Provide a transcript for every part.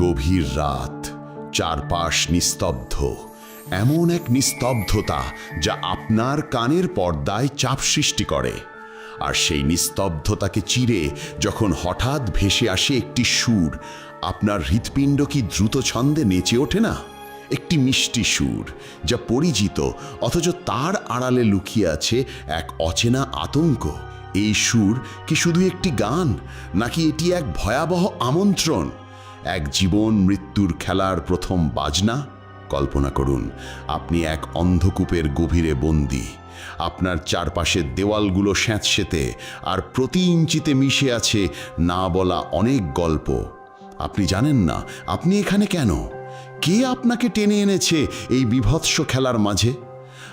গভীর রাত, চারপাশ নিস্তব্ধ। এমন এক নিস্তব্ধতা যা আপনার কানের পর্দায় চাপ সৃষ্টি করে। আর সেই নিস্তব্ধতাকে চিরে যখন হঠাৎ ভেসে আসে একটি সুর, আপনার হৃৎপিণ্ড কি দ্রুত ছন্দে নেচে ওঠে না? একটি মিষ্টি সুর যা পরিচিত, অথচ তার আড়ালে লুকিয়ে আছে এক অচেনা আতঙ্ক। এই সুর কি শুধু একটি গান, নাকি এটি এক ভয়াবহ আমন্ত্রণ? এক জীবন মৃত্যুর খেলার প্রথম বাজনা? কল্পনা করুন, আপনি এক অন্ধকূপের গভীরে বন্দী। আপনার চারপাশের দেওয়ালগুলো স্যাঁতসেতে আর প্রতি ইঞ্চিতে মিশে আছে না বলা অনেক গল্প। আপনি জানেন না, আপনি এখানে কেন? কে আপনাকে টেনে এনেছে এই বিভৎস খেলার মাঝে?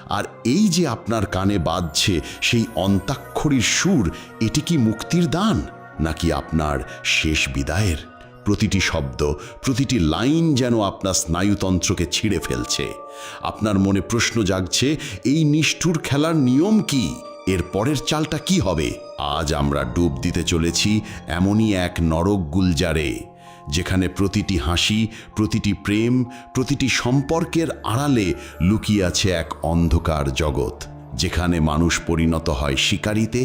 আর এই যে আপনার কানে বাজছে সেই অন্তাক্ষরীর সুর, এটি কি মুক্তির দান, নাকি আপনার শেষ বিদায়ের? প্রতিটি শব্দ, প্রতিটি লাইন যেন আপনার স্নায়ুতন্ত্রকে ছিঁড়ে ফেলছে। আপনার মনে প্রশ্ন জাগছে, এই নিষ্ঠুর খেলার নিয়ম কি? এর পরের চালটা কি হবে? আজ আমরা ডুব দিতে চলেছি এমনই এক নরক গুলজারে, যেখানে প্রতিটি হাসি, প্রতিটি প্রেম, প্রতিটি সম্পর্কের আড়ালে লুকিয়ে আছে এক অন্ধকার জগৎ, যেখানে মানুষ পরিণত হয় শিকারিতে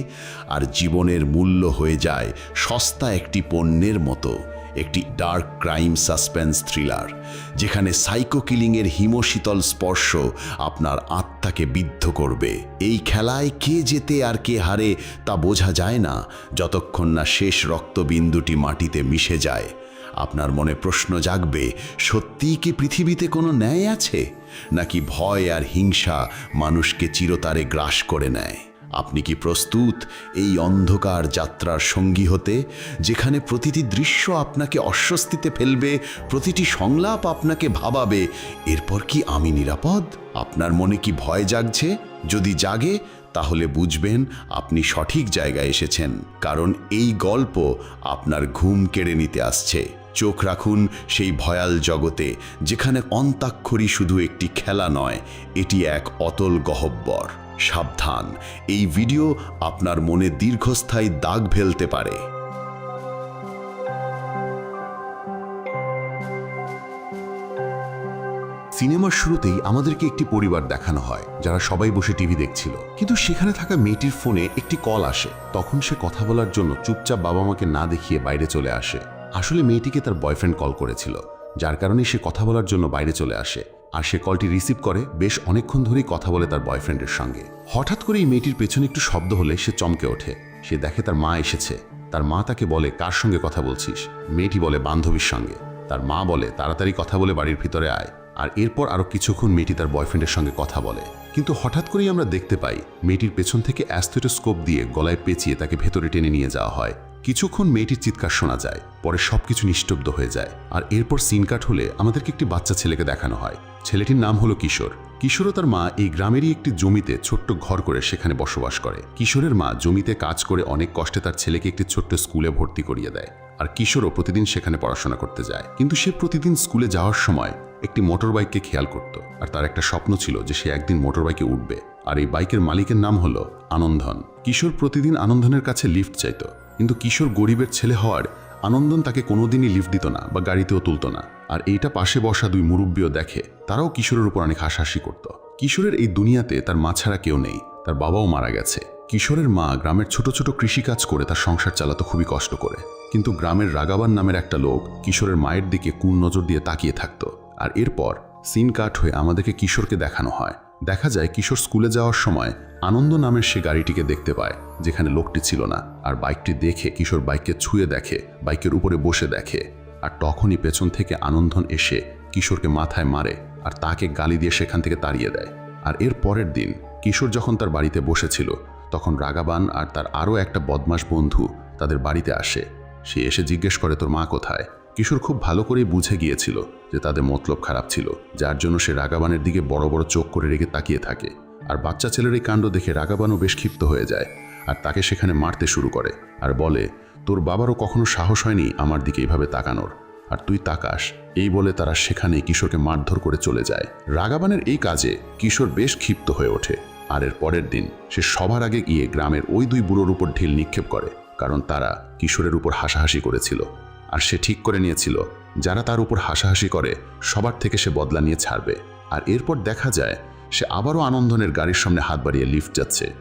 আর জীবনের মূল্য হয়ে যায় সস্তা একটি পণ্যের মতো। একটি ডার্ক ক্রাইম সাসপেন্স থ্রিলার যেখানে সাইকো কিলিংয়ের হিমশীতল স্পর্শ আপনার আত্মাকে বিদ্ধ করবে। এই খেলায় কে জেতে আর কে হারে তা বোঝা যায় না, যতক্ষণ না শেষ রক্তবিন্দুটি মাটিতে মিশে যায়। আপনার মনে প্রশ্ন জাগবে, সত্যিই কি পৃথিবীতে কোনো ন্যায় আছে? নাকি ভয় আর হিংসা মানুষকে চিরতারে গ্রাস করে নেয়? আপনি কি প্রস্তুত এই অন্ধকার যাত্রার সঙ্গী হতে, যেখানে প্রতিটি দৃশ্য আপনাকে অস্বস্তিতে ফেলবে, প্রতিটি সংলাপ আপনাকে ভাবাবে? এরপর কি আমি নিরাপদ? আপনার মনে কি ভয় জাগছে? যদি জাগে, তাহলে বুঝবেন আপনি সঠিক জায়গায় এসেছেন, কারণ এই গল্প আপনার ঘুম কেড়ে নিতে আসছে। চোখ রাখুন সেই ভয়াল জগতে, যেখানে অন্তাক্ষরী শুধু একটি খেলা নয়, এটি এক অতল গহব্বর। সাবধান। এই ভিডিও আপনার মনে দীর্ঘস্থায়ী দাগ ফেলতে পারে। সিনেমার শুরুতেই আমাদেরকে একটি পরিবার দেখানো হয়, যারা সবাই বসে টিভি দেখছিল। কিন্তু সেখানে থাকা মেয়েটির ফোনে একটি কল আসে। তখন সে কথা বলার জন্য চুপচাপ বাবা মাকে না দেখিয়ে বাইরে চলে আসে। আসলে মেয়েটিকে তার বয়ফ্রেন্ড কল করেছিল, যার কারণে সে কথা বলার জন্য বাইরে চলে আসে। আর সে কলটি রিসিভ করে বেশ অনেকক্ষণ ধরেই কথা বলে তার বয়ফ্রেন্ডের সঙ্গে। হঠাৎ করে এই মেয়েটির পেছনে একটু শব্দ হলে সে চমকে ওঠে। সে দেখে তার মা এসেছে। তার মা তাকে বলে, কার সঙ্গে কথা বলছিস? মেয়েটি বলে, বান্ধবীর সঙ্গে। তার মা বলে, তাড়াতাড়ি কথা বলে বাড়ির ভিতরে আয়। আর এরপর আরও কিছুক্ষণ মেয়েটি তার বয়ফ্রেন্ডের সঙ্গে কথা বলে। কিন্তু হঠাৎ করেই আমরা দেখতে পাই, মেয়েটির পেছন থেকে অ্যাস্থেটোস্কোপ দিয়ে গলায় পেঁচিয়ে তাকে ভেতরে টেনে নিয়ে যাওয়া হয়। কিছুক্ষণ মেয়েটির চিৎকার শোনা যায়, পরে সবকিছু নিস্তব্ধ হয়ে যায়। আর এরপর সিন কাট হলে আমাদেরকে একটি বাচ্চা ছেলেকে দেখানো হয়। ছেলেটির নাম হলো কিশোর। কিশোর তার মা এই গ্রামেরই একটি জমিতে ছোট্ট ঘর করে সেখানে বসবাস করে। কিশোরের মা জমিতে কাজ করে অনেক কষ্টে তার ছেলেকে একটি ছোট্ট স্কুলে ভর্তি করিয়ে দেয়। আর কিশোরও প্রতিদিন সেখানে পড়াশোনা করতে যায়। কিন্তু সে প্রতিদিন স্কুলে যাওয়ার সময় একটি মোটর বাইককে খেয়াল করত। আর তার একটা স্বপ্ন ছিল যে সে একদিন মোটর বাইকে উঠবে। আর এই বাইকের মালিকের নাম হলো আনন্দন। কিশোর প্রতিদিন আনন্দনের কাছে লিফট চাইতো। কিন্তু কিশোর গরিবের ছেলে হওয়ার আনন্দন তাকে কোনোদিনই লিফট দিত না বা গাড়িতেও তুলতো না। আর এইটা পাশে বসা দুই মুরব্বীও দেখে, তারাও কিশোরের উপর অনেক হাসাহাসি করত। কিশোরের এই দুনিয়াতে তার মা ছাড়া কেউ নেই, তার বাবাও মারা গেছে। কিশোরের মা গ্রামের ছোট ছোট কৃষিকাজ করে তার সংসার চালাতো খুবই কষ্ট করে। কিন্তু গ্রামের রাগাবান নামের একটা লোক কিশোরের মায়ের দিকে কুন নজর দিয়ে তাকিয়ে থাকতো। আর এরপর সিন কাট হয়ে আমাদেরকে কিশোরকে দেখানো হয়। দেখা যায় কিশোর স্কুলে যাওয়ার সময় আনন্দ নামের সে গাড়িটিকে দেখতে পায়, যেখানে লোকটি ছিল না। আর বাইকটি দেখে কিশোর বাইককে ছুঁয়ে দেখে, বাইকের উপরে বসে দেখে। আর তখনই পেছন থেকে আনন্দন এসে কিশোরকে মাথায় মারে আর তাকে গালি দিয়ে সেখান থেকে তাড়িয়ে দেয়। আর এর পরের দিন কিশোর যখন তার বাড়িতে বসেছিল, তখন রাগাবান আর তার আরও একটা বদমাস বন্ধু তাদের বাড়িতে আসে। সে এসে জিজ্ঞেস করে, তোর মা কোথায়? কিশোর খুব ভালো করেই বুঝে গিয়েছিল যে তাদের মতলব খারাপ ছিল, যার জন্য সে রাগাবানের দিকে বড় বড় চোখ করে রেখে তাকিয়ে থাকে। আর বাচ্চা ছেলের এই কাণ্ড দেখে রাগাবানও বেশ ক্ষিপ্ত হয়ে যায় আর তাকে সেখানে মারতে শুরু করে আর বলে, তোর বাবারও কখনো সাহস হয়নি আমার দিকে এইভাবে তাকানোর। আর তুই তাকাস, এই বলে তারা সেখানে কিশোরকে মারধর করে চলে যায়। রাগাবানের এই কাজে কিশোর বেশ ক্ষিপ্ত হয়ে ওঠে। আর এর পরের দিন সে সবার আগে গিয়ে গ্রামের ওই দুই বুড়োর উপর ঢিল নিক্ষেপ করে, কারণ তারা কিশোরের উপর হাসাহাসি করেছিল। আর সে ঠিক করে নিয়েছিল। যারা তার উপর হাসাহাসি করে, সবার থেকে সে বদলা নিয়ে ছাড়বে। আর এরপর দেখা যায়, সে আবারও আনন্দনের গাড়ির সামনে হাত বাড়িয়ে লিফট যাচ্ছে।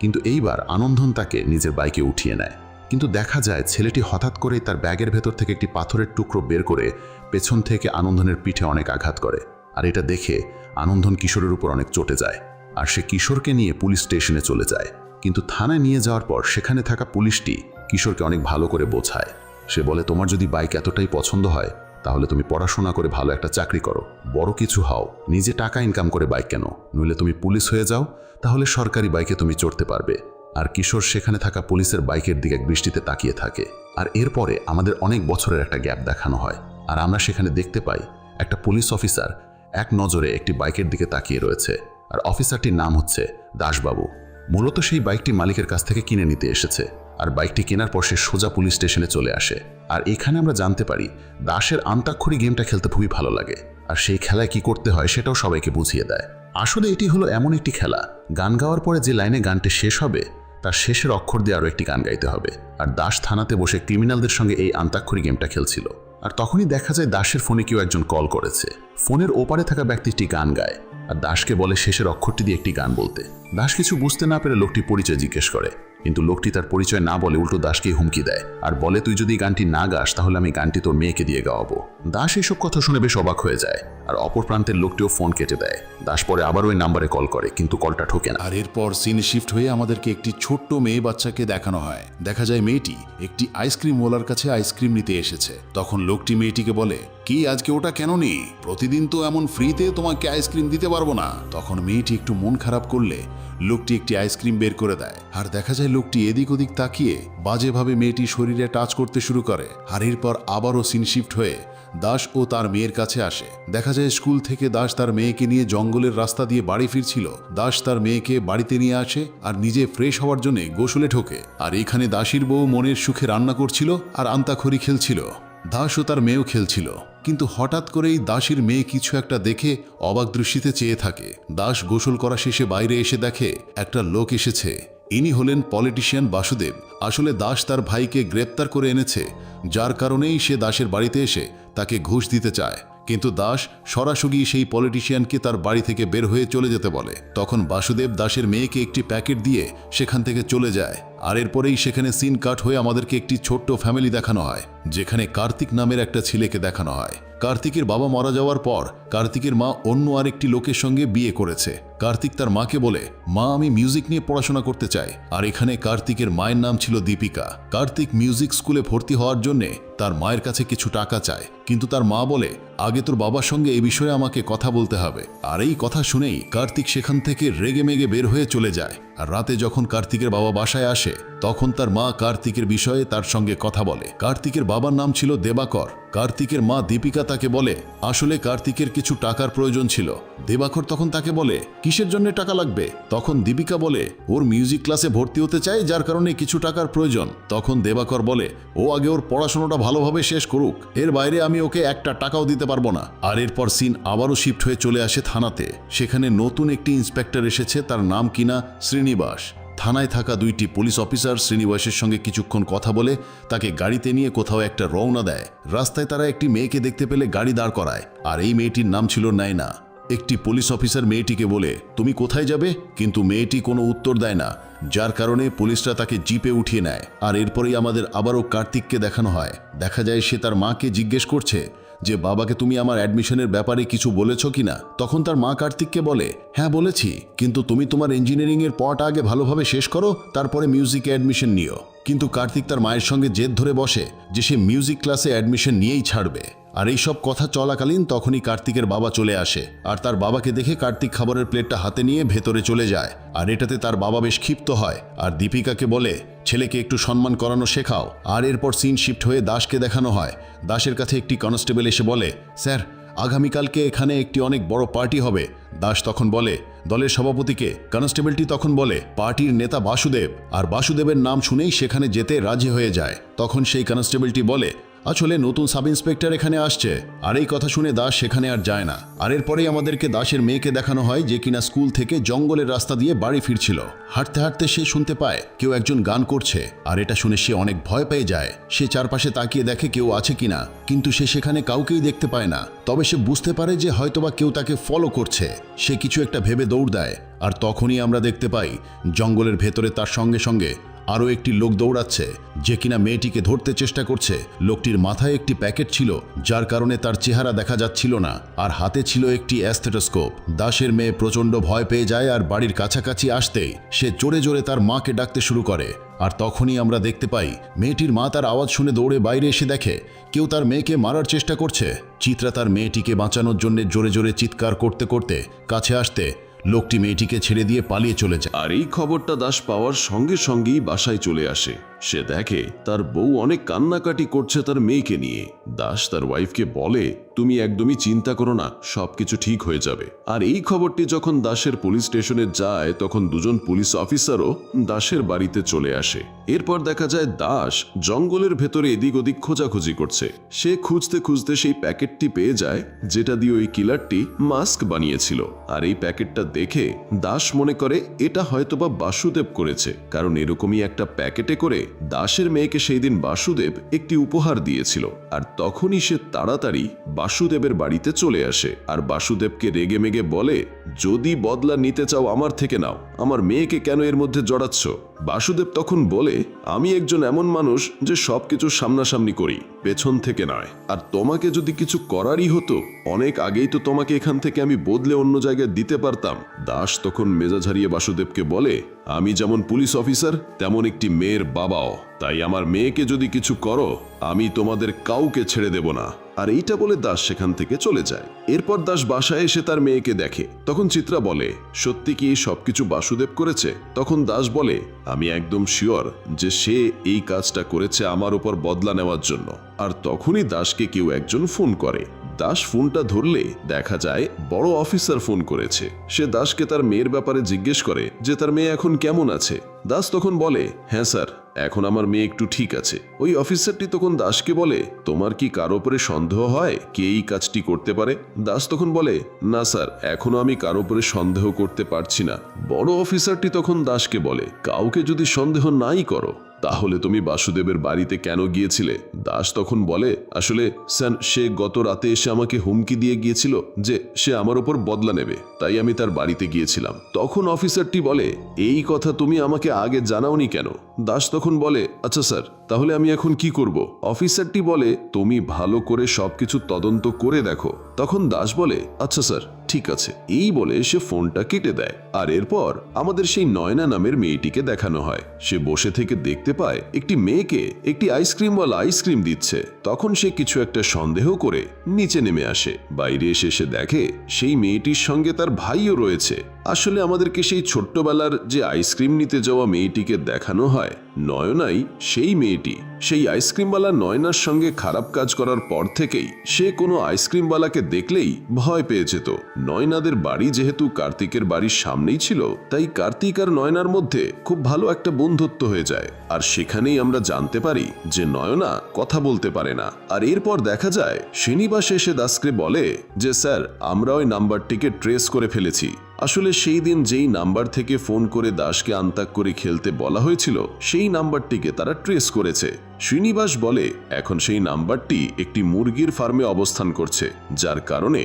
কিন্তু এইবার আনন্দন তাকে নিজের বাইকে উঠিয়ে নেয়। কিন্তু দেখা যায়, ছেলেটি হঠাৎ করেই তার ব্যাগের ভেতর থেকে একটি পাথরের টুকরো বের করে পেছন থেকে আনন্দনের পিঠে অনেক আঘাত করে। আর এটা দেখে আনন্দন কিশোরের উপর অনেক চটে যায়। আর সে কিশোরকে নিয়ে পুলিশ স্টেশনে চলে যায়। কিন্তু থানায় নিয়ে যাওয়ার পর সেখানে থাকা পুলিশটি কিশোরকে অনেক ভালো করে বোঝায়। সে বলে, তোমার যদি বাইক এতটাই পছন্দ হয়, তাহলে তুমি পড়াশোনা করে ভালো একটা চাকরি করো। বড় কিছু হও। নিজে টাকা ইনকাম করে বাইক কেন। নইলে তুমি পুলিশ হয়ে যাও, তাহলে সরকারি বাইকে তুমি চড়তে পারবে। আর কিশোর সেখানে থাকা পুলিশের বাইকের দিকে বৃষ্টিতে তাকিয়ে থাকে। আর এরপরে আমাদের অনেক বছরের একটা গ্যাপ দেখানো হয়। আর আমরা সেখানে দেখতে পাই, একটা পুলিশ অফিসার এক নজরে একটি বাইকের দিকে তাকিয়ে রয়েছে। আর অফিসারটির নাম হচ্ছে দাসবাবু। মূলত সেই বাইকটি মালিকের কাছ থেকে কিনে নিতে এসেছে। আর বাইকটি কেনার পর সে সোজা পুলিশ স্টেশনে চলে আসে। আর এখানে আমরা জানতে পারি, দাসের আন্তাক্ষরী গেমটা খেলতে খুবই ভালো লাগে। আর সেই খেলায় কি করতে হয় সেটাও সবাইকে বুঝিয়ে দেয়। আসলে এটি হলো এমন একটি খেলা। গান গাওয়ার পরে যে লাইনে গানটি শেষ হবে, তার শেষের অক্ষর দিয়ে আরও একটি গান গাইতে হবে। আর দাস থানাতে বসে ক্রিমিনালদের সঙ্গে এই আন্তাক্ষরী গেমটা খেলছিল। আর তখনই দেখা যায় দাসের ফোনে কেউ একজন কল করেছে। ফোনের ওপারে থাকা ব্যক্তিটি গান গায়। আর দাসকে বলে শেষের অক্ষরটি দিয়ে একটি গান বলতে। দাস কিছু বুঝতে না পেরে লোকটি পরিচয় জিজ্ঞেস করে। কিন্তু লোকটি তার পরিচয় না বলে উল্টো দাসকে হুমকি দেয়। আর বলে, তুই যদি গানটি না গাস, তাহলে আমি গানটি তোর মেয়েকে দিয়ে গাওয়াবো। দাস এইসব কথা শুনে বেশ অবাক হয়ে যায়। আর অপর প্রান্তের লোকটিও ফোন কেটে দেয়। দাস পরে আবার ওই নাম্বারে কল করে, কিন্তু কলটা ঠোকে না। আর এরপর সিন শিফট হয়ে আমাদেরকে একটি ছোট্ট মেয়ে বাচ্চাকে দেখানো হয়। দেখা যায় মেয়েটি একটি আইসক্রিম ওয়ালার কাছে আইসক্রিম নিতে এসেছে। তখন লোকটি মেয়েটিকে বলে, কি, আজকে ওটা কেন নি? প্রতিদিন তো এমন ফ্রিতে তোমাকে আইসক্রিম দিতে পারব না। তখন মেয়েটি একটু মন খারাপ করলে লোকটি একটি আইসক্রিম বের করে দেয়। আর দেখা যায় লোকটি এদিক ওদিক তাকিয়ে বাজেভাবে মেয়েটি শরীরে টাচ করতে শুরু করে। আর এরপর আবারও সিন শিফট হয়ে দাস ও তার মেয়ের কাছে আসে। দেখা যায় স্কুল থেকে দাস তার মেয়েকে নিয়ে জঙ্গলের রাস্তা দিয়ে বাড়ি ফিরছিল। দাস তার মেয়েকে বাড়িতে নিয়ে আসে আর নিজে ফ্রেশ হওয়ার জন্য গোসলে ঠোকে আর এখানে দাসীর বউ মনের সুখে রান্না করছিল আর আন্তাখড়ি খেলছিল। দাস ও তার মেয়েও খেলছিল, কিন্তু হঠাৎ করেই দাসীর মেয়ে কিছু একটা দেখে অবাক দৃষ্টিতে চেয়ে থাকে। দাস গোসল করা শেষে বাইরে এসে দেখে, একটা লোক এসেছে। ইনি হলেন পলিটিশিয়ান বাসুদেব। আসলে দাস তার ভাইকে গ্রেপ্তার করে এনেছে, যার কারণেই সে দাসের বাড়িতে এসে তাকে ঘুষ দিতে চায়। কিন্তু দাস সরাসরি সেই পলিটিশিয়ানকে তার বাড়ি থেকে বের হয়ে চলে যেতে বলে। তখন বাসুদেব দাসের মেয়েকে একটি প্যাকেট দিয়ে সেখান থেকে চলে যায়। আর এরপরেই সেখানে সিন কাট হয়ে আমাদেরকে একটি ছোট্ট ফ্যামিলি দেখানো হয়, যেখানে কার্তিক নামের একটা ছেলেকে দেখানো হয়। কার্তিকের বাবা মারা যাওয়ার পর, কার্তিকের মা অন্য আরেকটি লোকের সঙ্গে বিয়ে করেছে। কার্তিক তার মাকে বলে, মা, আমি মিউজিক নিয়ে পড়াশোনা করতে চাই। আর এখানে কার্তিকের মায়ের নাম ছিল দীপিকা। কার্তিক মিউজিক স্কুলে ভর্তি হওয়ার জন্যে তার মায়ের কাছে কিছু টাকা চায়। কিন্তু তার মা বলে, আগে তোর বাবার সঙ্গে এই বিষয়ে আমাকে কথা বলতে হবে। আর এই কথা শুনেই কার্তিক সেখান থেকে রেগে মেগে বের হয়ে চলে যায়। আর রাতে যখন কার্তিকের বাবা বাসায় আসে তখন তার মা কার্তিকের বিষয়ে তার সঙ্গে কথা বলে। কার্তিকের বাবার নাম ছিল দেবাকর। কার্তিকের মা দীপিকা তাকে বলে, আসলে কার্তিকের কিছু টাকার প্রয়োজন ছিল। দেবাকর তখন তাকে বলে, কিসের জন্য টাকা লাগবে? তখন দীপিকা বলে, ওর মিউজিক ক্লাসে ভর্তি হতে চায় যার কারণে কিছু টাকার প্রয়োজন। তখন দেবাকর বলে, ও আগে ওর পড়াশোনাটা ভালোভাবে শেষ করুক। এর বাইরে আমি ওকে একটা টাকাও দিতে পারব না। আর এরপর সিন আবারও শিফট হয়ে চলে আসে থানাতে। সেখানে নতুন একটি ইন্সপেক্টর এসেছে, তার নাম কিনা শ্রীনিবাস। থানায় থাকা দুইটি পুলিশ অফিসার শ্রীনিবাসের সঙ্গে কিছুক্ষণ কথা বলে তাকে গাড়িতে নিয়ে কোথাও একটা রওনা দেয়। রাস্তায় তারা একটি মেয়েকে দেখতে পেলে গাড়ি দাঁড় করায়, আর এই মেয়েটির নাম ছিল নাইনা একটি পুলিশ অফিসার মেয়েটিকে বলে, তুমি কোথায় যাবে? কিন্তু মেয়েটি কোনো উত্তর দেয় না, যার কারণে পুলিশরা তাকে জিপে উঠিয়ে নেয়, আর এরপরেই আমাদের আবারও কার্তিককে দেখানো হয়। দেখা যায় সে তার মাকে জিজ্ঞেস করছে যে বাবাকে তুমি আমার অ্যাডমিশনের ব্যাপারে কিছু বলেছ কি না তখন তার মা কার্তিককে বলে হ্যাঁ বলেছি, কিন্তু তুমি তোমার ইঞ্জিনিয়ারিংয়ের পড়াটা আগে ভালোভাবে শেষ করো, তারপরে মিউজিকে অ্যাডমিশন নিও। কিন্তু কার্তিক তার মায়ের সঙ্গে জেদ ধরে বসে যে সে মিউজিক ক্লাসে অ্যাডমিশন নিয়েই ছাড়বে। আর এই সব কথা চলাকালীন তখনই কার্তিকের বাবা চলে আসে। আর তার বাবাকে দেখে কার্তিক খাবারের প্লেটটা হাতে নিয়ে ভেতরে চলে যায়। আর এটাতে তার বাবা বেশ ক্ষিপ্ত হয়। আর দীপিকাকে বলে, ছেলেকে একটু সম্মান করানো শেখাও। আর এরপর সিন শিফট হয়ে দাসকে দেখানো হয়। দাসের কাছে একটি কনস্টেবল এসে বলে, স্যার, আগামীকালকে এখানে একটি অনেক বড় পার্টি হবে। দাস তখন বলে, দলের সভাপতিকে। কনস্টেবলটি তখন বলে, পার্টির নেতা বাসুদেব। আর বাসুদেবের নাম শুনেই সেখানে যেতে রাজি হয়ে যায়। তখন সেই কনস্টেবলটি বলে আসলে নতুন সাব ইন্সপেক্টর এখানে আসছে। আর এই কথা শুনে দাস সেখানে আর যায় না। আর এরপরেই আমাদেরকে দাসের মেয়েকে দেখানো হয় যে কিনা স্কুল থেকে জঙ্গলের রাস্তা দিয়ে বাড়ি ফিরছিল। হাঁটতে হাঁটতে সে শুনতে পায়, কেউ একজন গান করছে। আর এটা শুনে সে অনেক ভয় পেয়ে যায়। সে চারপাশে তাকিয়ে দেখে কেউ আছে কিনা। কিন্তু সে সেখানে কাউকেই দেখতে পায় না। তবে সে বুঝতে পারে যে হয়তোবা কেউ তাকে ফলো করছে। সে কিছু একটা ভেবে দৌড় দেয়। আর তখনই আমরা দেখতে পাই, জঙ্গলের ভেতরে তার সঙ্গে সঙ্গে আরও একটি লোক দৌড়াচ্ছে, যে কিনা মেয়েটিকে ধরতে চেষ্টা করছে। লোকটির মাথায় একটি প্যাকেট ছিল, যার কারণে তার চেহারা দেখা যাচ্ছিল না, আর হাতে ছিল একটি অ্যাস্থেটোস্কোপ। দাসের মেয়ে প্রচণ্ড ভয় পেয়ে যায় আর বাড়ির কাছাকাছি আসতেই সে জোরে জোরে তার মাকে ডাকতে শুরু করে। আর তখনই আমরা দেখতে পাই, মেয়েটির মা তার আওয়াজ শুনে দৌড়ে বাইরে এসে দেখে, কেউ তার মেয়েকে মারার চেষ্টা করছে। চিত্রা তার মেয়েটিকে বাঁচানোর জন্য জোরে জোরে চিৎকার করতে করতে কাছে আসতে লোকটি মেয়েটিকে ছেড়ে দিয়ে পালিয়ে চলে যায়। আর এই খবরটা দাস পাওয়ার সঙ্গে সঙ্গেই বাসায় চলে আসে। সে দেখে তার বউ অনেক কান্নাকাটি করছে তার মেয়েকে নিয়ে। দাস তার ওয়াইফকে বলে তুমি একদমই চিন্তা করো না, সবকিছু ঠিক হয়ে যাবে। আর এই খবরটি যখন দাসের পুলিশ স্টেশনে যায়, তখন দুজন পুলিশ অফিসারও দাসের বাড়িতে চলে আসে। এরপর দেখা যায় দাস জঙ্গলের ভেতরে এদিক ওদিক খোঁজাখুঁজি করছে। সে খুঁজতে খুঁজতে সেই প্যাকেটটি পেয়ে যায়, যেটা দিয়ে ওই কিলারটি মাস্ক বানিয়েছিল। আর এই প্যাকেটটা দেখে দাস মনে করে, এটা হয়তোবা বাসুদেব করেছে। কারণ এরকমই একটা প্যাকেটে করে দাসের মেয়েকে সেই দিন বাসুদেব একটি উপহার দিয়েছিল। আর তখনই সে তাড়াতাড়ি বাসুদেবের বাড়িতে চলে আসে। আর বাসুদেবকে রেগে মেগে বলে, যদি বদলা নিতে চাও আমার থেকে নাও। আমার মেয়েকে কেন এর মধ্যে জড়াচ্ছ? বাসুদেব তখন বলে, আমি একজন এমন মানুষ যে সবকিছু সামনাসামনি করি, পেছন থেকে নয়। আর তোমাকে যদি কিছু করারই হতো, অনেক আগেই তো তোমাকে এখান থেকে আমি বদলে অন্য জায়গায় দিতে পারতাম। দাস তখন মেজাজ হারিয়ে বাসুদেবকে বলে, আমি যেমন পুলিশ অফিসার, তেমন একটি মেয়ের বাবাও। তাই আমার মেয়েকে যদি কিছু করো, আমি তোমাদের কাউকে ছেড়ে দেব না। আর এইটা বলে দাস সেখান থেকে চলে যায়। এরপর দাস বাসায় এসে তার মেয়েকে দেখে। তখন চিত্রা বলে, সত্যি কি সবকিছু বাসুদেব করেছে? তখন দাস বলে আমি একদম শিওর যে সে এই কাজটা করেছে আমার উপর বদলা নেওয়ার জন্য। আর তখনই দাসকে কেউ একজন ফোন করে। দাস ফোনটা ধরলে দেখা যায় বড় অফিসার ফোন করেছে। সে দাসকে তার মেয়ের ব্যাপারে জিজ্ঞেস করে যে তার মেয়ে এখন কেমন আছে। দাস তখন বলে হ্যাঁ স্যার, এখন আমার মেয়ে একটু ঠিক আছে। ওই অফিসারটি তখন দাসকে বলে, তোমার কি কারও উপরে সন্দেহ হয় কে এই কাজটি করতে পারে? দাস তখন বলে, না স্যার, এখনও আমি কারও উপরে সন্দেহ করতে পারছি না। বড় অফিসারটি তখন দাসকে বলে, কাউকে যদি সন্দেহ নাই করো তাহলে তুমি বাসুদেবের বাড়িতে কেন গিয়েছিলে? দাস তখন বলে, আসলে স্যার, সে গত রাতে এসে আমাকে হুমকি দিয়ে গিয়েছিল যে সে আমার ওপর বদলা নেবে, তাই আমি তার বাড়িতে গিয়েছিলাম। তখন অফিসারটি বলে, এই কথা তুমি আমাকে আগে জানাওনি কেন? দাস তখন বলে আচ্ছা স্যার, তাহলে আমি এখন কি করব? অফিসারটি বলে, তুমি ভালো করে সবকিছু তদন্ত করে দেখো। তখন দাস বলে আচ্ছা স্যার ঠিক আছে, এই বলে সে ফোনটা কেটে দেয়। আর এরপর আমাদের সেই নয়না নামের মেয়েটিকে দেখানো হয়। সে বসে থেকে দেখতে পায় একটি মেয়েকে একটি আইসক্রিমওয়ালা আইসক্রিম দিচ্ছে। তখন সে কিছু একটা সন্দেহ করে নিচে নেমে আসে। বাইরে এসে সে দেখে সেই মেয়েটির সঙ্গে তার ভাইও রয়েছে। আসলে আমাদেরকে সেই ছোট্টবেলার যে আইসক্রিম নিতে যাওয়া মেয়েটিকে দেখানো হয়, নয়নাই সেই মেয়েটি। সেই আইসক্রিমওয়ালা নয়নার সঙ্গে খারাপ কাজ করার পর থেকেই সে কোনো আইসক্রিমওয়ালাকে দেখলেই ভয় পেয়ে যেত। নয়নাদের বাড়ি যেহেতু কার্তিকের বাড়ির সামনেই ছিল, তাই কার্তিক আর নয়নার মধ্যে খুব ভালো একটা বন্ধুত্ব হয়ে যায়। আর সেখানেই আমরা জানতে পারি যে নয়না কথা বলতে পারে না। আর এরপর দেখা যায়, শ্রীনিবাস এসে দাসকে বলে যে, স্যার, আমরা ওই নাম্বারটিকে ট্রেস করে ফেলেছি। আসলে সেই দিন যেই নাম্বার থেকে ফোন করে দাসকে আন্তাক করে খেলতে বলা হয়েছিল, সেই নাম্বারটিকে তারা ট্রেস করেছে। শ্রীনিবাস বলে, এখন সেই নাম্বারটি একটি মুরগির ফার্মে অবস্থান করছে, যার কারণে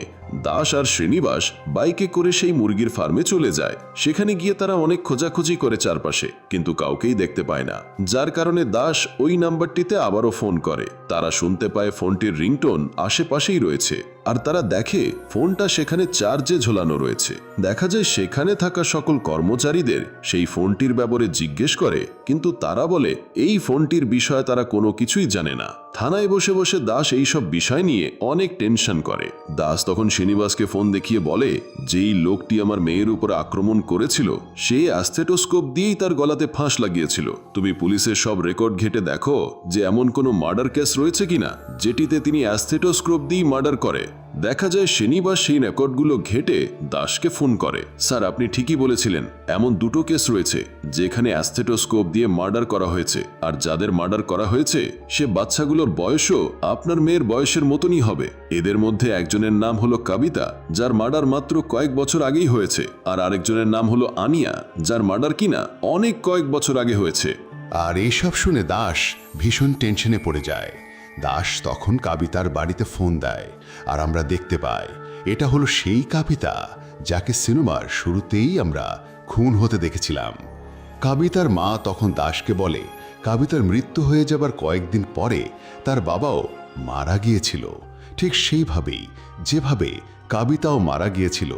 দাস আর শ্রীনিবাস বাইকে করে সেই মুরগির ফার্মে চলে যায়। সেখানে গিয়ে তারা অনেক খোঁজাখুঁজি করে চারপাশে, কিন্তু কাউকেই দেখতে পায় না। যার কারণে দাস ওই নাম্বারটিতে আবারও ফোন করে। তারা শুনতে পায় ফোনটির রিংটোন আশেপাশেই রয়েছে। আর তারা দেখে ফোনটা সেখানে চার্জে ঝোলানো রয়েছে। দেখা যায় সেখানে থাকা সকল কর্মচারীদের সেই ফোনটির ব্যাপারে জিজ্ঞেস করে, কিন্তু তারা বলে, এই ফোনটির বিষয়ে তারা কোনো কিছুই জানে না। থানায় বসে বসে দাস এই সব বিষয় নিয়ে অনেক টেনশন করে। দাস তখন শ্রীনিবাসকে ফোন দেখিয়ে বলে, যেই লোকটি আমার মেয়ের উপর আক্রমণ করেছিল, সে অ্যাস্থেটোস্কোপ দিয়েই তার গলাতে ফাঁস লাগিয়েছিল। তুমি পুলিশের সব রেকর্ড ঘেটে দেখো যে এমন কোনো মার্ডার কেস রয়েছে কিনা, যেটিতে তিনি অ্যাস্থেটোস্কোপ দিয়েই মার্ডার করে। দেখা যায় শ্রীনিবাস সেই রেকর্ডগুলো ঘেটে দাসকে ফোন করে। স্যার, আপনি ঠিকই বলেছিলেন, এমন দুটো কেস রয়েছে, যেখানে অ্যাস্থেটোস্কোপ দিয়ে মার্ডার করা হয়েছে, আর যাদের মার্ডার করা হয়েছে, সে বাচ্চাগুলোর বয়সও আপনার মেয়ের বয়সের মতনই হবে। এদের মধ্যে একজনের নাম হলো কাবিতা, যার মার্ডার মাত্র কয়েক বছর আগেই হয়েছে, আর আরেকজনের নাম হলো আনিয়া, যার মার্ডার কিনা অনেক কয়েক বছর আগে হয়েছে। আর এইসব শুনে দাস ভীষণ টেনশনে পড়ে যায়। দাস তখন কাবিতার বাড়িতে ফোন দেয় আর আমরা দেখতে পাই, এটা হলো সেই কাবিতা যাকে সিনেমার শুরুতেই আমরা খুন হতে দেখেছিলাম। কাবিতার মা তখন দাসকে বলে, কাবিতার মৃত্যু হয়ে যাবার কয়েকদিন পরে তার বাবাও মারা গিয়েছিল। ঠিক সেইভাবেই, যেভাবে কাবিতাও মারা গিয়েছিল।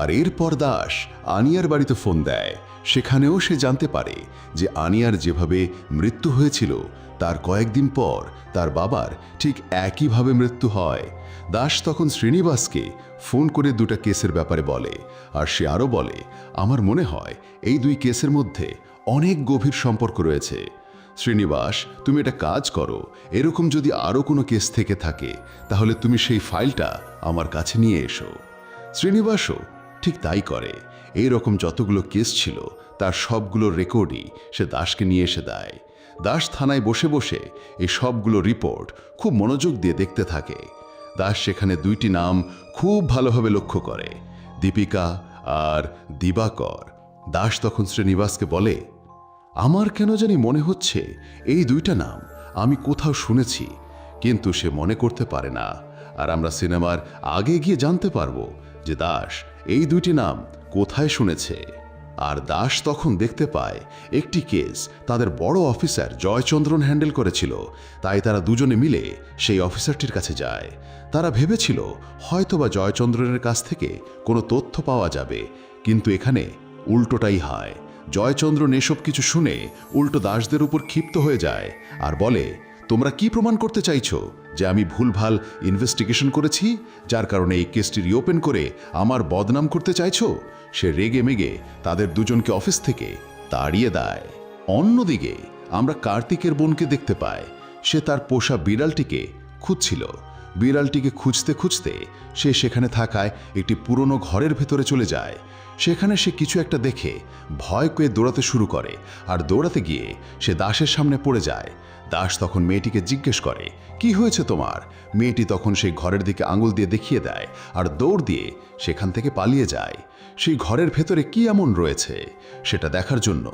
আর এরপর দাস আনিয়ার বাড়িতে ফোন দেয় সেখানেও সে জানতে পারে যে আনিয়ার যেভাবে মৃত্যু হয়েছিল, তার কয়েকদিন পর তার বাবার ঠিক একইভাবে মৃত্যু হয়। দাস তখন শ্রীনিবাসকে ফোন করে দুটা কেসের ব্যাপারে বলে আর সে আরও বলে, আমার মনে হয় এই দুই কেসের মধ্যে অনেক গভীর সম্পর্ক রয়েছে। শ্রীনিবাস, তুমি একটা কাজ করো, এরকম যদি আরও কোনো কেস থেকে থাকে, তাহলে তুমি সেই ফাইলটা আমার কাছে নিয়ে এসো। শ্রীনিবাসও ঠিক তাই করে। এই রকম যতগুলো কেস ছিল, তার সবগুলো রেকর্ডই সে দাসকে নিয়ে এসে দেয়। দাস থানায় বসে বসে এই সবগুলো রিপোর্ট খুব মনোযোগ দিয়ে দেখতে থাকে। দাস সেখানে দুইটি নাম খুব ভালোভাবে লক্ষ্য করে, দীপিকা আর দিবাকর। দাস তখন শ্রীনিবাসকে বলে, আমার কেন জানি মনে হচ্ছে এই দুইটা নাম আমি কোথাও শুনেছি, কিন্তু সে মনে করতে পারে না। আর আমরা সিনেমার আগে গিয়ে জানতে পারব যে দাস এই দুইটি নাম কোথায় শুনেছে? আর দাস তখন দেখতে পায়, একটি কেস তাদের বড় অফিসার জয়চন্দ্রন হ্যান্ডেল করেছিল। তাই তারা দুজনে মিলে সেই অফিসারটির কাছে যায়। তারা ভেবেছিল, হয়তোবা জয়চন্দ্রনের কাছ থেকে কোনো তথ্য পাওয়া যাবে। কিন্তু এখানে উল্টোটাই হয়। জয়চন্দ্রন এসব কিছু শুনে উল্টো দাসদের উপর ক্ষিপ্ত হয়ে যায় আর বলে, তোমরা কি প্রমাণ করতে চাইছো যে আমি ভুলভাল ইনভেস্টিগেশন করেছি? যার কারণে এই কেসটি রিওপেন করে আমার বদনাম করতে চাইছো? সে রেগে মেগে তাদের দুজনকে অফিস থেকে তাড়িয়ে দেয়। অন্যদিকে, আমরা কার্তিকের বোনকে দেখতে পাই। সে তার পোষা বিড়ালটিকে খুঁজছিল। বিড়ালটিকে খুঁজতে খুঁজতে সে সেখানে থাকায় একটি পুরনো ঘরের ভেতরে চলে যায়। সেখানে সে কিছু একটা দেখে ভয় পেয়ে দৌড়াতে শুরু করে। আর দৌড়াতে গিয়ে সে দাসের সামনে পড়ে যায়। দাস তখন মেয়েটিকে জিজ্ঞেস করে, কি হয়েছে তোমার? মেয়েটি তখন সেই ঘরের দিকে আঙুল দিয়ে দেখিয়ে দেয় আর দৌড় দিয়ে সেখান থেকে পালিয়ে যায়। সেই ঘরের ভেতরে কি এমন রয়েছে? সেটা দেখার জন্য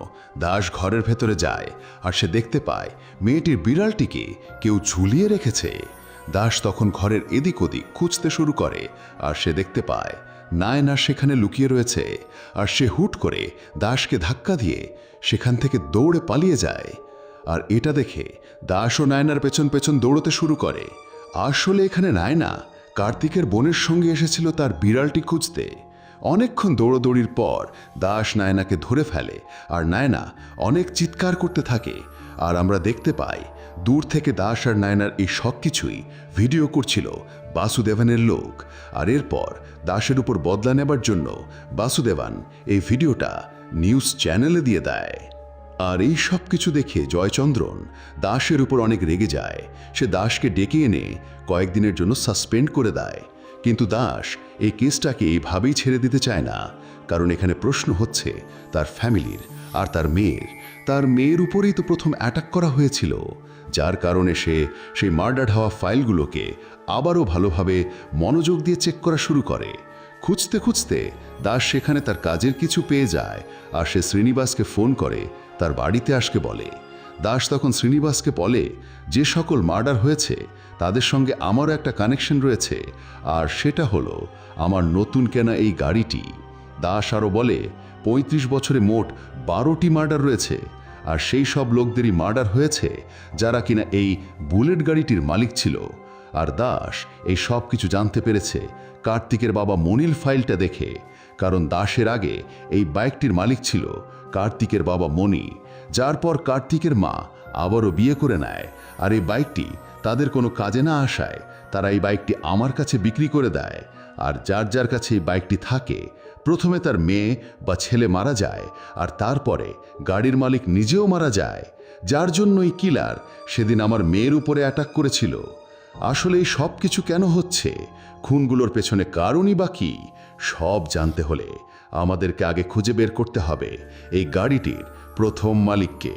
দাস ঘরের ভেতরে যায় আর সে দেখতে পায় মেয়েটির বিড়ালটিকে কেউ ঝুলিয়ে রেখেছে। দাস তখন ঘরের এদিক ওদিক খুঁজতে শুরু করে আর সে দেখতে পায়, নায়না সেখানে লুকিয়ে রয়েছে। আর সে হুট করে দাসকে ধাক্কা দিয়ে সেখান থেকে দৌড়ে পালিয়ে যায়। আর এটা দেখে দাস ও নায়নার পেছন পেছন দৌড়তে শুরু করে। আসলে এখানে নায়না কার্তিকের বোনের সঙ্গে এসেছিল তার বিড়ালটি খুঁজতে। অনেকক্ষণ দৌড়দৌড়ির পর দাস নায়নাকে ধরে ফেলে আর নায়না অনেক চিৎকার করতে থাকে। আর আমরা দেখতে পাই দূর থেকে দাস আর নায়নার এই সব কিছুই ভিডিও করছিল বাসুদেবানের লোক। আর এরপর দাসের উপর বদলা নেবার জন্য বাসুদেবান এই ভিডিওটা নিউজ চ্যানেলে দিয়ে দেয়। আর এই সব কিছু দেখে জয়চন্দ্রন দাসের উপর অনেক রেগে যায়। সে দাসকে ডেকে এনে কয়েকদিনের জন্য সাসপেন্ড করে দেয়। কিন্তু দাস এই কেসটাকে এইভাবেই ছেড়ে দিতে চায় না, কারণ এখানে প্রশ্ন হচ্ছে তার ফ্যামিলির আর তার মেয়ের। তার মেয়ের উপরেই তো প্রথম অ্যাটাক করা হয়েছিল, যার কারণে সে সেই মার্ডার হওয়া ফাইলগুলোকে আবারও ভালোভাবে মনোযোগ দিয়ে চেক করা শুরু করে। খুঁজতে খুঁজতে দাস সেখানে তার কাজের কিছু পেয়ে যায় আর সে শ্রীনিবাসকে ফোন করে তার বাড়িতে আসকে বলে। দাস তখন শ্রীনিবাসকে বলে, যে সকল মার্ডার হয়েছে, তাদের সঙ্গে আমারও একটা কানেকশন রয়েছে, আর সেটা হলো, আমার নতুন কেনা এই গাড়িটি। দাস আরও বলে, পঁয়ত্রিশ বছরে মোট বারোটি মার্ডার রয়েছে, আর সেই সব লোকদেরই মার্ডার হয়েছে, যারা কিনা এই বুলেট গাড়িটির মালিক ছিল। আর দাস এই সব কিছু জানতে পেরেছে। কার্তিকের বাবা মনিল ফাইলটা দেখে, কারণ দাসের আগে এই বাইকটির মালিক ছিল কার্তিকের বাবা মণি, যার পর কার্তিকের মা আবারও বিয়ে করে নেয়। আর এই বাইকটি তাদের কোনো কাজে না আসায় তারা এই বাইকটি আমার কাছে বিক্রি করে দেয়। আর যার যার কাছে এই বাইকটি থাকে, প্রথমে তার মেয়ে বা ছেলে মারা যায় আর তারপরে গাড়ির মালিক নিজেও মারা যায়। যার জন্যই কিলার সেদিন আমার মেয়ের উপরে অ্যাটাক করেছিল। আসলে এই সব কিছু কেন হচ্ছে? খুনগুলোর পেছনে কারণই বা কি? সব জানতে হলে আমাদেরকে আগে খুঁজে বের করতে হবে এই গাড়িটির প্রথম মালিককে।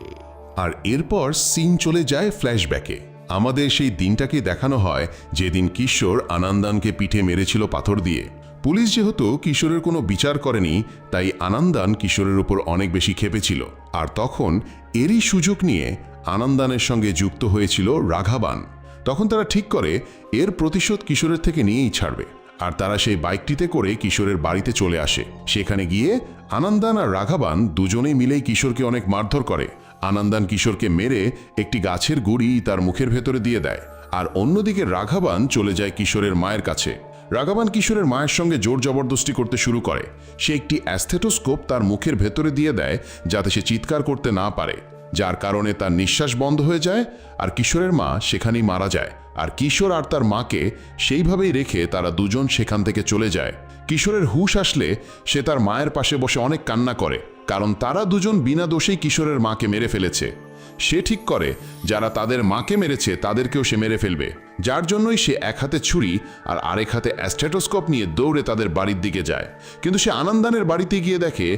আর এরপর সিন চলে যায় ফ্ল্যাশব্যাকে। আমাদের সেই দিনটাকে দেখানো হয় যেদিন কিশোর আনন্দানকে পিঠে মেরেছিল পাথর দিয়ে। পুলিশ যেহেতু কিশোরের কোনো বিচার করেনি, তাই আনন্দান কিশোরের উপর অনেক বেশি খেপেছিল আর তখন এরই সুযোগ নিয়ে আনন্দানের সঙ্গে যুক্ত হয়েছিল রাঘাবান। তখন তারা ঠিক করে, এর প্রতিশোধ কিশোরের থেকে নিয়েই ছাড়বে। আর তারা সেই বাইকটিতে করে কিশোরের বাড়িতে চলে আসে। সেখানে গিয়ে আনন্দান আর রাঘাবান দুজনেই মিলেই কিশোরকে অনেক মারধর করে। আনন্দান কিশোরকে মেরে একটি গাছের গুড়ি তার মুখের ভেতরে দিয়ে দেয় আর অন্যদিকে রাঘাবান চলে যায় কিশোরের মায়ের কাছে। রাঘাবান কিশোরের মায়ের সঙ্গে জোর জবরদস্তি করতে শুরু করে। সে একটি অ্যাস্থেটোস্কোপ তার মুখের ভেতরে দিয়ে দেয় যাতে সে চিৎকার করতে না পারে। যার কারণে তার নিঃশ্বাস বন্ধ হয়ে যায় আর কিশোরের মা সেখানেই মারা যায়। আর কিশোর আর তার মাকে সেইভাবেই রেখে তারা দুজন সেখান থেকে চলে যায়। কিশোরের হুশ আসলে সে তার মায়ের পাশে বসে অনেক কান্না করে, কারণ তারা দুজন বিনা দোষেই কিশোরের মাকে মেরে ফেলেছে। সে ঠিক করে, যারা তাদের মাকে মেরেছে তাদেরকেও সে মেরে ফেলবে। যার জন্যই সে এক হাতে ছুরি আর আরেক হাতে অ্যাস্টেটোস্কোপ নিয়ে দৌড়ে তাদের বাড়ির দিকে যায়। কিন্তু সে আনন্দানের বাড়িতে গিয়ে দেখে,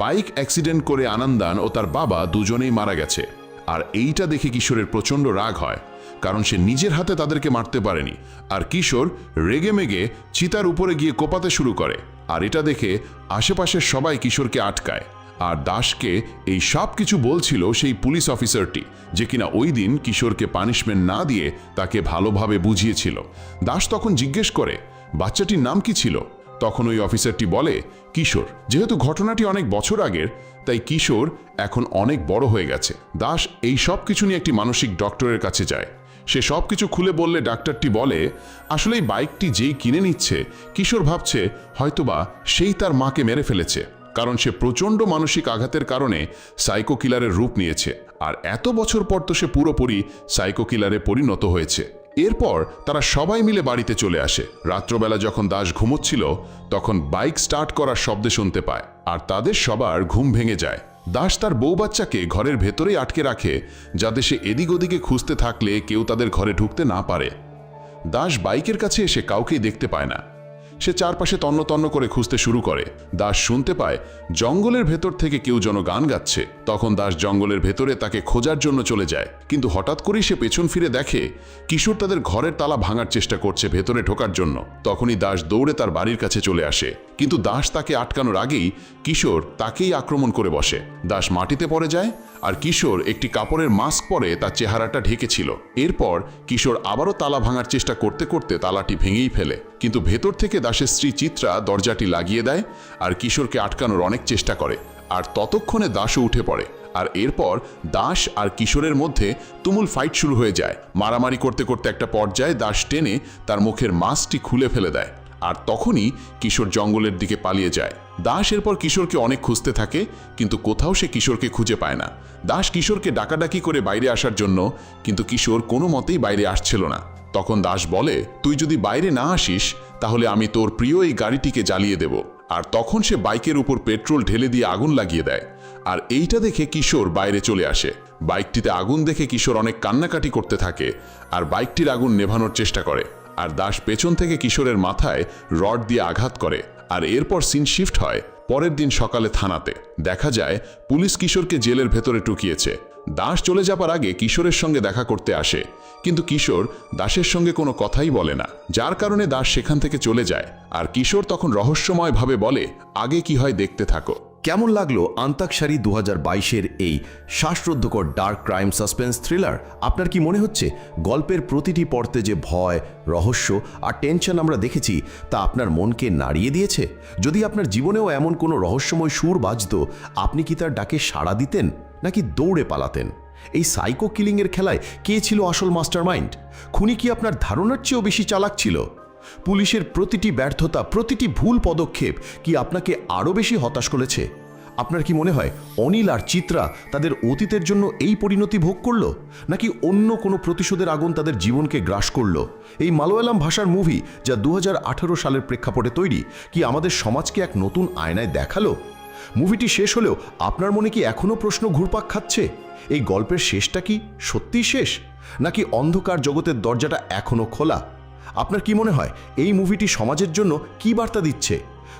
বাইক অ্যাক্সিডেন্ট করে আনন্দান ও তার বাবা দুজনেই মারা গেছে। আর এইটা দেখে কিশোরের প্রচণ্ড রাগ হয়, কারণ সে নিজের হাতে তাদেরকে মারতে পারেনি। আর কিশোর রেগে মেগে চিতার উপরে গিয়ে কোপাতে শুরু করে। আর এটা দেখে আশেপাশের সবাই কিশোরকে আটকায়। আর দাসকে এই সব কিছু বলছিল সেই পুলিশ অফিসারটি, যে কিনা ওই দিন কিশোরকে পানিশমেন্ট না দিয়ে তাকে ভালোভাবে বুঝিয়েছিল। দাস তখন জিজ্ঞেস করে, বাচ্চাটির নাম কি ছিল? তখন ওই অফিসারটি বলে, কিশোর। যেহেতু ঘটনাটি অনেক বছর আগের, তাই কিশোর এখন অনেক বড় হয়ে গেছে। দাস এই সব কিছু নিয়ে একটি মানসিক ডক্টরের কাছে যায়। সে সব কিছু খুলে বললে ডাক্তারটি বলে আসলে এই বাইকটি যেই কিনে নিচ্ছে, কিশোর ভাবছে হয়তোবা সেই তার মাকে মেরে ফেলেছে। কারণ সে প্রচণ্ড মানসিক আঘাতের কারণে সাইকো কিলারের রূপ নিয়েছে, আর এত বছর পর তো সে পুরোপুরি সাইকো কিলারে পরিণত হয়েছে। এরপর তারা সবাই মিলে বাড়িতে চলে আসে। রাত্রবেলা যখন দাস ঘুমোচ্ছিল, তখন বাইক স্টার্ট করার শব্দে শুনতে পায়, আর তাদের সবার ঘুম ভেঙে যায়। দাস তার বউ বাচ্চাকে ঘরের ভেতরেই আটকে রাখে, যাতে সে এদিক ওদিকে খুঁজতে থাকলে কেউ তাদের ঘরে ঢুকতে না পারে। দাস বাইকের কাছে এসে কাউকেই দেখতে পায় না। সে চারপাশে তন্ন তন্ন করে খুঁজতে শুরু করে। দাস শুনতে পায়, জঙ্গলের ভেতর থেকে কেউ যেন গান গাচ্ছে। তখন দাস জঙ্গলের ভেতরে তাকে খোঁজার জন্য চলে যায়। কিন্তু হঠাৎ করেই সে পেছন ফিরে দেখে, কিশোর তাদের ঘরের তালা ভাঙার চেষ্টা করছে ভেতরে ঢোকার জন্য। তখনই দাস দৌড়ে তার বাড়ির কাছে চলে আসে। কিন্তু দাস তাকে আটকানোর আগেই কিশোর তাকেই আক্রমণ করে বসে। দাস মাটিতে পড়ে যায় আর কিশোর একটি কাপড়ের মাস্ক পরে তার চেহারাটা ঢেকেছিল এরপর কিশোর আবারও তালা ভাঙার চেষ্টা করতে করতে তালাটি ভেঙেই ফেলে। কিন্তু ভেতর থেকে দাসের স্ত্রী চিত্রা দরজাটি লাগিয়ে দেয় আর কিশোরকে আটকানোর অনেক চেষ্টা করে। আর ততক্ষণে দাসও উঠে পড়ে। আর এরপর দাস আর কিশোরের মধ্যে তুমুল ফাইট শুরু হয়ে যায়। মারামারি করতে করতে একটা পর্যায়ে দাস টেনে তার মুখের মাস্কটি খুলে ফেলে দেয়। আর তখনই কিশোর জঙ্গলের দিকে পালিয়ে যায়। দাস এরপর কিশোরকে অনেক খুঁজতে থাকে, কিন্তু কোথাও সে কিশোরকে খুঁজে পায় না। দাস কিশোরকে ডাকাডাকি করে বাইরে আসার জন্য, কিন্তু কিশোর কোনো মতেই বাইরে আসছিল না। তখন দাস বলে, তুই যদি বাইরে না আসিস, তাহলে আমি তোর প্রিয় এই গাড়িটিকে জ্বালিয়ে দেব। আর তখন সে বাইকের উপর পেট্রোল ঢেলে দিয়ে আগুন লাগিয়ে দেয়। আর এইটা দেখে কিশোর বাইরে চলে আসে। বাইকটিতে আগুন দেখে কিশোর অনেক কান্নাকাটি করতে থাকে, আর বাইকটির আগুন নেভানোর চেষ্টা করে। আর দাস পেছন থেকে কিশোরের মাথায় রড দিয়ে আঘাত করে, আর এরপর সিন শিফট হয় পরের দিন সকালে থানাতে। দেখা যায়, পুলিশ কিশোরকে জেলের ভেতরে টুকিয়েছে দাস চলে যাবার আগে কিশোরের সঙ্গে দেখা করতে আসে। কিন্তু কিশোর দাসের সঙ্গে কোনো কথাই বলে না। যার কারণে দাস সেখান থেকে চলে যায়। আর কিশোর তখন রহস্যময়ভাবে বলে, আগে কি হয় দেখতে থাকো। কেমন লাগল আন্তাক্ষরী দু হাজার বাইশের এই শ্বাসরুদ্ধকর ডার্ক ক্রাইম সাসপেন্স থ্রিলার আপনার কি মনে হচ্ছে? গল্পের প্রতিটি পর্তে যে ভয়, রহস্য আর টেনশন আমরা দেখেছি, তা আপনার মনকে নাড়িয়ে দিয়েছে? যদি আপনার জীবনেও এমন কোনো রহস্যময় সুর বাজত, আপনি কি তার ডাকে সাড়া দিতেন, নাকি দৌড়ে পালাতেন? এই সাইকো কিলিংয়ের খেলায় কে ছিল আসল মাস্টারমাইন্ড খুনি কি আপনার ধারণার চেয়েও বেশি চালাক ছিল? পুলিশের প্রতিটি ব্যর্থতা, প্রতিটি ভুল পদক্ষেপ কি আপনাকে আরও বেশি হতাশ করেছে? আপনার কি মনে হয় অনিল আর চিত্রা তাদের অতীতের জন্য এই পরিণতি ভোগ করল? নাকি অন্য কোনো প্রতিশোধের আগুন তাদের জীবনকে গ্রাস করল? এই মালয়ালাম ভাষার মুভি যা দু হাজার আঠেরো সালের প্রেক্ষাপটে তৈরি, কি আমাদের সমাজকে এক নতুন আয়নায় দেখাল? মুভিটি শেষ হলেও আপনার মনে কি এখনও প্রশ্ন ঘুরপাক খাচ্ছে? এই গল্পের শেষটা কি সত্যিই শেষ? নাকি অন্ধকার জগতের দরজাটা এখনও খোলা? আপনার কি মনে হয় এই মুভিটি সমাজের জন্য কি বার্তা দিচ্ছে?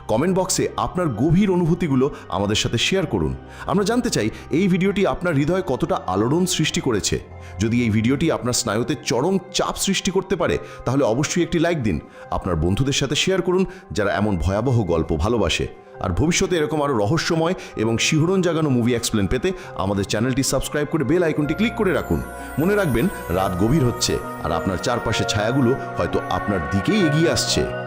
কমেন্ট বক্সে আপনার গভীর অনুভূতিগুলো আমাদের সাথে শেয়ার করুন। আমরা জানতে চাই এই ভিডিওটি আপনার হৃদয়ে কতটা আলোড়ন সৃষ্টি করেছে। যদি এই ভিডিওটি আপনার স্নায়ুতে চরম চাপ সৃষ্টি করতে পারে, তাহলে অবশ্যই একটি লাইক দিন। আপনার বন্ধুদের সাথে শেয়ার করুন যারা এমন ভয়াবহ গল্প ভালোবাসে। আর ভবিষ্যতে এরকম আরও রহস্যময় এবং শিহরণ জাগানো মুভি এক্সপ্লেন পেতে আমাদের চ্যানেলটি সাবস্ক্রাইব করে বেল আইকনটি ক্লিক করে রাখুন। মনে রাখবেন, রাত গভীর হচ্ছে, আর আপনার চারপাশে ছায়াগুলো হয়তো আপনার দিকেই এগিয়ে আসছে।